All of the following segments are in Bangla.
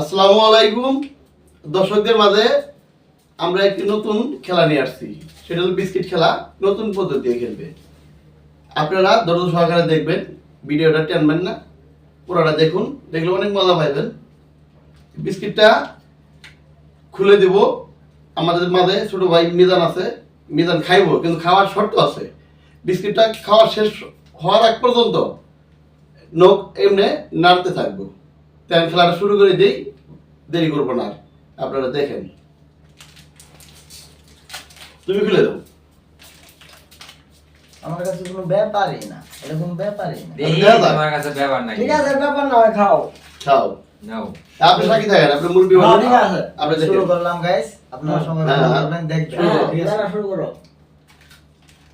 আসসালামু আলাইকুম। দর্শকদের মাঝে আমরা একটি নতুন খেলা নিয়ে আসছি। সেটা হলো বিস্কিট খেলা, নতুন পদ্ধতি খেলবে। আপনারা ধৈর্য সহকারে দেখবেন, ভিডিওটা টানবেন না, পুরোটা দেখুন, দেখলে অনেক মজা পাইবেন। বিস্কিটটা খুলে দেব। আমাদের মাঝে ছোট ভাই মিজান আছে, মিজান খাইবো, কিন্তু খাওয়ার শর্ত আছে। বিস্কিটটা খাওয়া শেষ হওয়ার আগ পর্যন্ত নখ এমনি নাড়তে থাকব। তাই আমি খেলাটা শুরু করে দিই দেরি করব না আর। আপনারা দেখেন। তুমি খুলে দাও। আমার কাছে কোনো ব্যাপারই না। এটা কোনো ব্যাপারই না। দেখি তোমার কাছে ব্যাপার নাকি? ঠিক আছে ব্যাপার না খাও। খাও। নাও। আপনি সাকি থাকেন আপনি মুরগি হ্যাঁ, ঠিক আছে। আপনি শুরু করলাম গাইস আপনারা সবাই হ্যাঁ, হ্যাঁ। দেখবেন। শুরু করো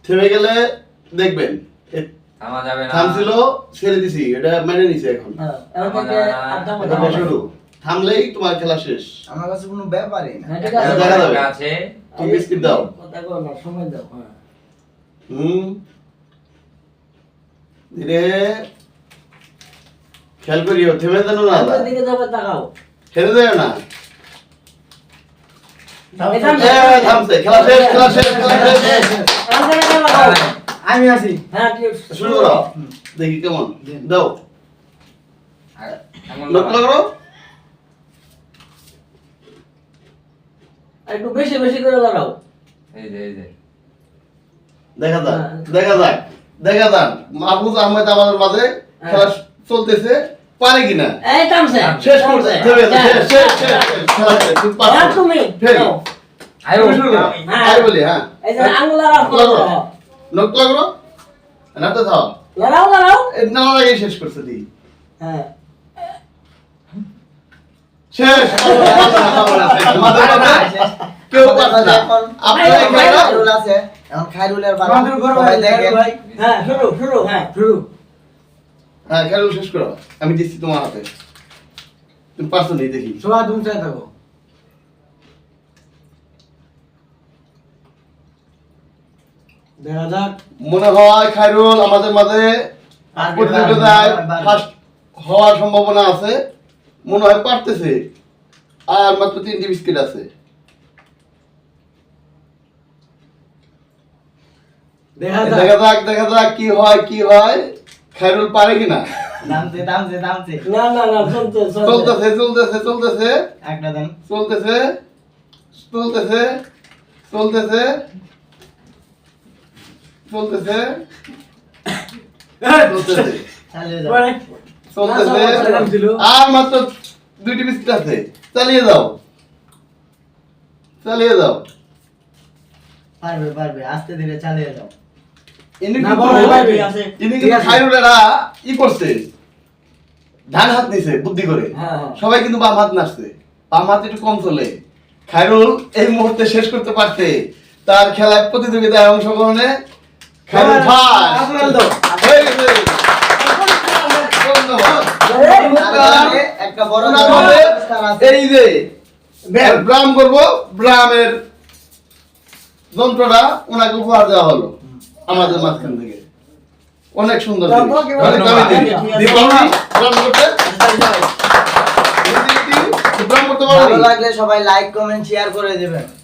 থেমে গেলে দেখবেন। থামা যাবে না। থামছিল ছেড়ে দিছি এটা মেনে নিছে এখন। হ্যাঁ এখন থেকে আড্ডা এটা শুরু থামলেই তোমার খেলা শেষ। আমার কাছে কোনো ব্যাপারই না হ্যাঁ, ঠিক হ্যাঁ, আছে। দেখা যাবে। আছে। তুমি বিস্কিট দাও। কথা কও না, সময় দাও। হ্যাঁ। হুম। ধীরে খেয়াল করিও থেমে যেন না দিকে যাবে তাকাও। খেলে না। থামছে। খেলা শেষ খেলা শেষ খেলা শেষ। আমি আছি। হ্যাঁ ঠিক আছে, শুরু করো দেখি কেমন? দাও। লক্ষ্য করো। একটু বেশি বেশি করে লাগাও এই যে এই যে। দেখা যাক হ্যাঁ। দেখা যাক দেখা যাক। মাহফুজ আহমেদ আমাদের মাঝে খেলা চলতেছে পারে কিনা? এই থামছে। শেষ করছে। থামছে। থেমে হ্যাঁ, শেষ শেষ শেষ শেষ তুমি পারো। হ্যাঁ, তুমি ফের। আয়ো শুরু করো। হ্যাঁ। আই বলি হ্যাঁ। এই যে আঙ্গুল আর করো। লক্ষ্য করো নাতে থাও লড়াও লড়াও নানা লাগে শেষ করছে দি হ্যাঁ। শেষ। কেউ না। আপনারা খাইরুল আছে। এখন খাইরুলের বাবা সবাই হ্যাঁ শুরু শুরু হ্যাঁ শুরু। হ্যাঁ খেলা শেষ করো। আমি দিচ্ছি তোমার হাতে। তুমি পারছ নেই দেখি। সোয়া তুমি চাই থাকো। দেখা যাক মনে হয় খাইরুল আমাদের মাঝে প্রতিযোগিতায়। ফার্স্ট হওয়ার সম্ভাবনা আছে মনে হয় পারতেছে। আর মাত্র তিনটি বিস্কিট আছে। দেখা যাক দেখা যাক কি হয় কি হয়। খাইরুল পারে কিনা? না না না চলতে চলতে চলতেছে চলতেছে চলতেছে। চলতেছে চলতেছে চলতেছে চলতেছে। চলতেছে চালিয়ে যাও। পরে চলতেছে আর মাত্র দুইটি বিস্কিট আছে। চালিয়ে যাও। চালিয়ে যাও। পারবে পারবে আস্তে ধীরে চালিয়ে যাও। ইনি না, কিন্তু বড় ভাই, ঠিক আছে। ইনি ঠিক কিন্তু আছে। খাইরুলেরা ই করছে। ডান হাত নিছে বুদ্ধি করে। হ্যাঁ, হ্যাঁ। সবাই কিন্তু বাম হাত নাচছে বাম হাত একটু কম চলে। খাইরুল এই মুহূর্তে শেষ করতে পারতে তার খেলায় প্রতিযোগিতায় অংশগ্রহণে যন্ত্রটা ওনাকে উপহার দেওয়া হলো আমাদের মাঝখান থেকে অনেক সুন্দর করতে পারো ভালো লাগলে সবাই লাইক কমেন্ট শেয়ার করে দেবেন।